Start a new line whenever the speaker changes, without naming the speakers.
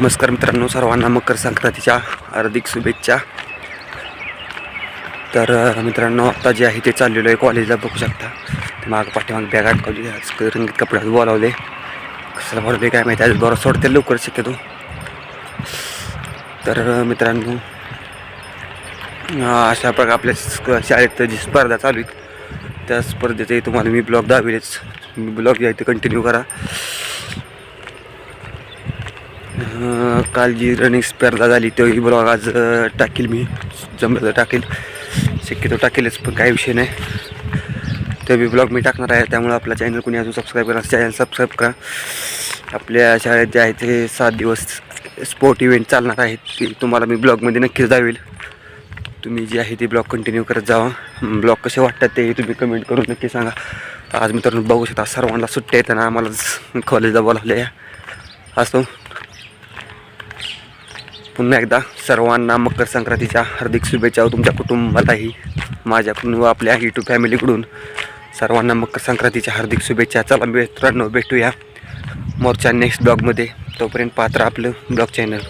नमस्कार मित्रांनो सर्वांना मकर संक्रांतीच्या हार्दिक शुभेच्छा. तर मित्रांनो आता जे आहे ते चाललेलो आहे कॉलेजला बघू शकता. ते मागं पाठीमाग बॅग अडकवली आज रंगीत कपड्यात बोलावले. कशाला बोलावले काय माहिती आज बरं सोडते लवकर शक्यतो. तर मित्रांनो अशा प्रकार आपल्या शाळेत जी स्पर्धा चालू आहेत त्या स्पर्धेचे तुम्हाला मी ब्लॉग दाखवेलच. ब्लॉग जे आहे ते कंटिन्यू करा. काल जी रनिंग स्पर्धा झाली तोही ब्लॉग आज टाकेल मी. जमलं तर टाकेल. शक्यतो टाकेलच पण काही विषय नाही. तो बी ब्लॉग मी टाकणार आहे त्यामुळे आपला चॅनल कोणी अजून सबस्क्राईब करा चॅनल सबस्क्राईब करा. आपल्या शाळेत जे आहे ते सात दिवस स्पोर्ट इव्हेंट चालणार आहेत ते तुम्हाला मी ब्लॉगमध्ये नक्कीच दावेल तुम्ही जे आहे ते ब्लॉग कंटिन्यू करत जावा. ब्लॉग कसे वाटतात ते तुम्ही कमेंट करून नक्की सांगा. आज मित्रांनो बघू शकता सर्वांना सुट्ट्या येताना आम्हाला कॉलेजला बोलावले असतो. पुन्हा एकदा सर्वांना मकर संक्रांतीच्या हार्दिक शुभेच्छा हो तुमच्या कुटुंबालाही माझ्याकडून व आपल्या युट्यूब फॅमिलीकडून सर्वांना मकर संक्रांतीच्या हार्दिक शुभेच्छा. चला मित्रांनो भेटूया मोर्चा नेक्स्ट ब्लॉगमध्ये तोपर्यंत पात्र आपलं ब्लॉग चॅनल